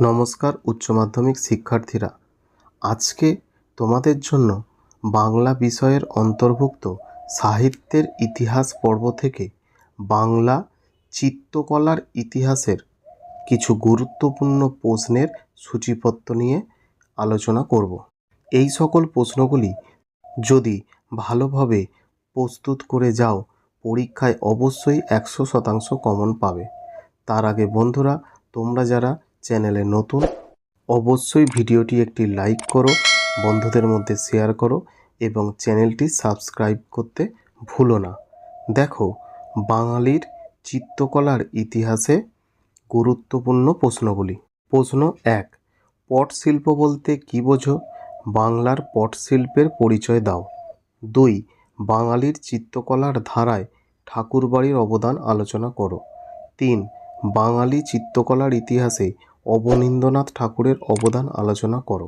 নমস্কার, উচ্চ মাধ্যমিক শিক্ষার্থীরা। আজকে তোমাদের জন্য বাংলা বিষয়ের অন্তর্ভুক্ত সাহিত্যের ইতিহাস পর্ব থেকে বাংলা চিত্রকলার ইতিহাসের কিছু গুরুত্বপূর্ণ প্রশ্নের সূচিপত্র নিয়ে আলোচনা করব। এই সকল প্রশ্নগুলি যদি ভালোভাবে প্রস্তুত করে যাও, পরীক্ষায় অবশ্যই একশো শতাংশ কমন পাবে। তার আগে বন্ধুরা, তোমরা যারা চ্যানেলে নতুন, অবশ্যই ভিডিওটি একটি লাইক করো, বন্ধুদের মধ্যে শেয়ার করো এবং চ্যানেলটি সাবস্ক্রাইব করতে ভুলো না। দেখো, বাঙালির চিত্রকলার ইতিহাসে গুরুত্বপূর্ণ প্রশ্নগুলি প্রশ্ন এক পটশিল্প বলতে কী বোঝো? বাংলার পটশিল্পের পরিচয় দাও। দুই, বাঙালির চিত্রকলার ধারায় ঠাকুরবাড়ির অবদান আলোচনা করো। তিন, বাঙালি চিত্রকলার ইতিহাসে অবনীন্দ্রনাথ ঠাকুরের অবদান আলোচনা করো।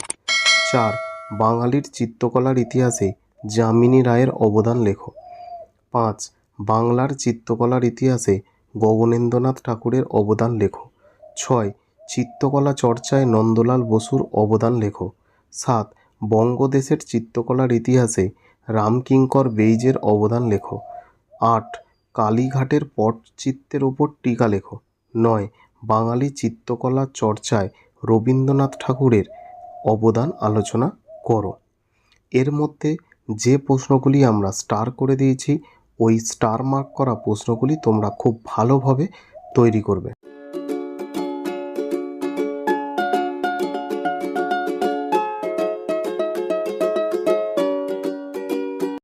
চার, বাঙালির চিত্রকলার ইতিহাসে যামিনী রায়ের অবদান লেখো। পাঁচ, বাংলার চিত্রকলার ইতিহাসে গগনেন্দ্রনাথ ঠাকুরের অবদান লেখো। ছয়, চিত্রকলা চর্চায় নন্দলাল বসুর অবদান লেখো। সাত, বঙ্গদেশের চিত্রকলার ইতিহাসে রামকিঙ্কর বেইজের অবদান লেখো। আট, কালীঘাটের পটচিত্রের ওপর টিকা লেখো। নয় বাঙালি চিত্রকলা চর্চায় রবীন্দ্রনাথ ঠাকুরের অবদান আলোচনা করো। এর মধ্যে যে প্রশ্নগুলি আমরা স্টার করে দিয়েছি, ওই স্টার মার্ক করা প্রশ্নগুলি তোমরা খুব ভালোভাবে তৈরি করবে।